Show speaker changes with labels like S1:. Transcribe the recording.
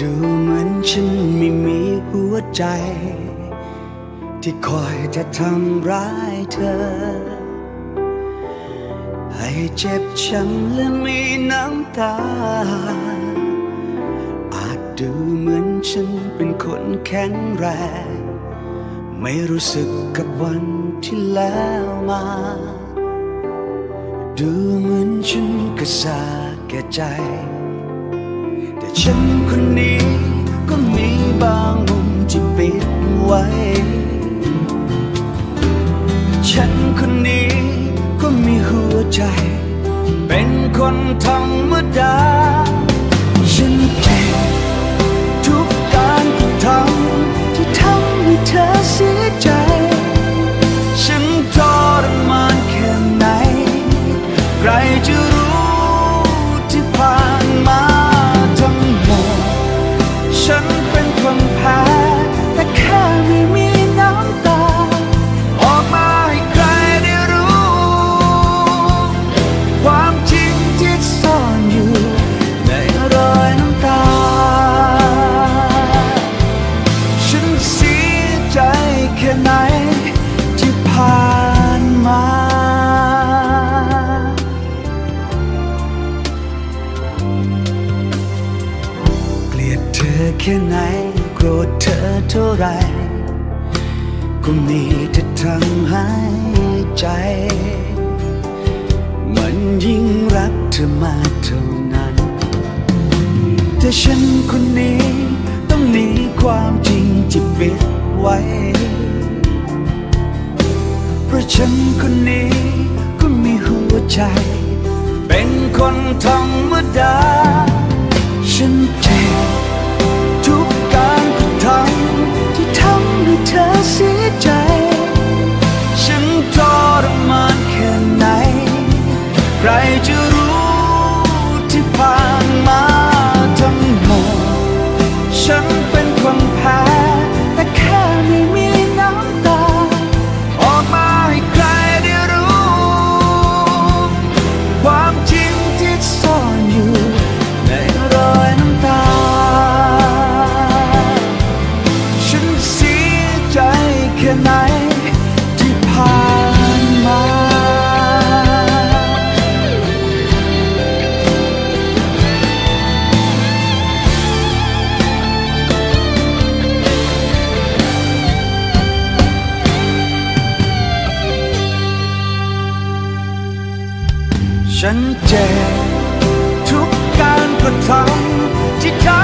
S1: ดูเหมือนฉันไม่มีหัวใจ ที่คอยจะทำร้ายเธอ ให้เจ็บช้ำและมีน้ำตา อาจดูเหมือนฉันเป็นคนแข็งแรง ไม่รู้สึกกับวันที่แล้วมา ดูเหมือนฉันก็สาแก่ใจ แต่ฉัน ไว้ ฉันคนนี้ก็มีหัวใจ เป็นคนธรรมดา ฉันเจ็บทุกการกระทำที่ทำให้เธอเสียใจ ฉันทรมานแค่ไหน ใครจะรู้ที่ผ่านมาทั้งหมดฉัน เธอเท่าไร ก็มีแต่ทำให้ใจ มันยิ่งรักเธอมากเท่านั้น แต่ฉันคนนี้ต้องหนีความจริงที่ปิดไว้ เพราะฉันคนนี้ก็มีหัวใจ เป็นคนธรรมดาฉันเจ็บทุ ฉันเจ็บทุกการกระทำที่ทำให้เธอ